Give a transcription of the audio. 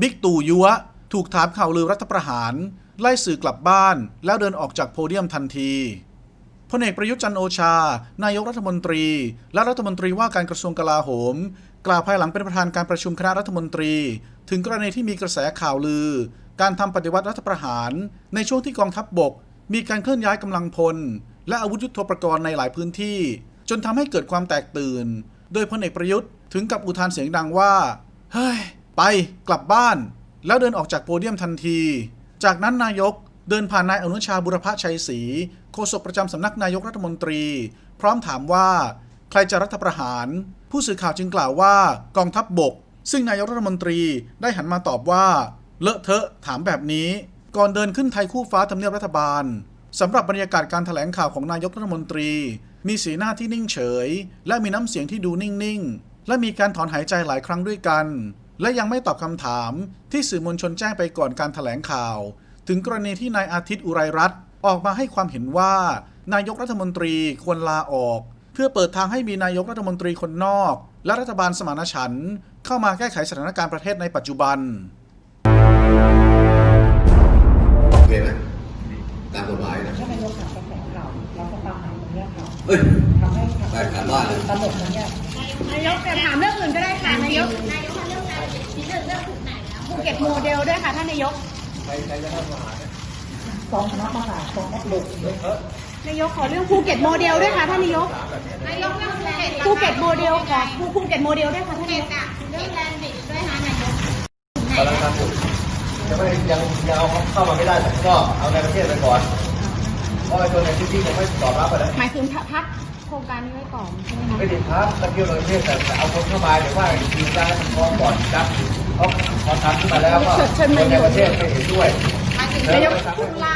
บิ๊กตู่ยัวถูกถามข่าวลือรัฐประหาร ไล่สื่อกลับบ้าน แล้วเดินออกจากโพเดียมทันทีพลเอกประยุทธ์จันโอชา นายกรัฐมนตรี และรัฐมนตรีว่าการกระทรวงกลาโหม กล่าวภายหลังเป็นประธานการประชุมคณะรัฐมนตรี ถึงกรณีที่มีกระแสข่าวลือ การทำปฏิวัติรัฐประหาร ในช่วงที่กองทัพบบก มีการเคลื่อนย้ายกำลังพล และอาวุธยุทโธปกรณ์ในหลายพื้นที่ จนทำให้เกิดความแตกตื่น โดยพลเอกประยุทธ์ถึงกับอุทานเสียงดังว่า เฮ้ย ไปกลับบ้าน แล้วเดินออกจากโพเดียมทันที จากนั้นนายกเดินผ่านนายอนุชาบุรพชัยศรีโฆษกประจำสำนักนายกรัฐมนตรี พร้อมถามว่า ใครจะรัฐประหาร ผู้สื่อข่าวจึงกล่าวว่ากองทัพบบก ซึ่งนายกรัฐมนตรีได้หันมาตอบว่า เลอะเทอะถามแบบนี้ ก่อนเดินขึ้นไทยคู่ฟ้าทำเนียบรัฐบาลสำหรับบรรยากาศการถแถลงข่าวของนายกรัฐมนตรี มีสีหน้าที่นิ่งเฉย และมีน้ำเสียงที่ดูนิ่งๆ และมีการถอนหายใจหลายครั้งด้วยกัน และยังไม่ตอบคำถามที่สื่อมวลชนแจ้งไปก่อนการถแถลงข่าว ถึงกรณีที่นายอาทิตย์อุไรรัตน์ออกมาให้ความเห็นว่า นายกรัฐมนตรีควรลาออก เพื่อเปิดทางให้มีนายกรัฐมนตรีคนนอก และรัฐบาลสมานฉันท์เข้ามาแก้ไขสถานการณ์ประเทศในปัจจุบันโอเคไหมตามกฎหมายนะถ้านายกถามกระแสข่าวเราก็ตามหาตรงเนี้ยค่ะเฮ้ยทำให้ไปถามบ้านเลยตลกตรงเนี้ยนายกแต่ถามเรื่องอื่นก็ได้ค่ะนายกนาย โมเดลด้วยค่ะท่านนายกกองคณะมหาสองนักเด็กนายกขอเรื่องภูเก็ตโมเดลด้วยค่ะท่านนายก นายกเรื่องภูเก็ตโมเดลขอภูเก็ตโมเดลด้วยค่ะท่านนายกเรื่องแลนด์บิดด้วยค่ะนายกกำลังทำอยู่ยังไม่ยังยังเอาเข้ามาไม่ได้แต่ก็เอาในประเทศไปก่อนเพราะไอ้ตัวในพื้นที่ยังไม่ตอบรับไปเลยหมายถึงพักโครงการนี้ไว้ก่อนใช่ไหมคะไม่ติดพักตะเกียบในประเทศแต่แต่เอาคนเข้ามาเดี๋ยวว่าคิวได้มันพร้อมก่อนนะ เพราะพอทำขึ้นมาแล้วก็คนในประเทศไม่เห็นด้วยนายกคุณลา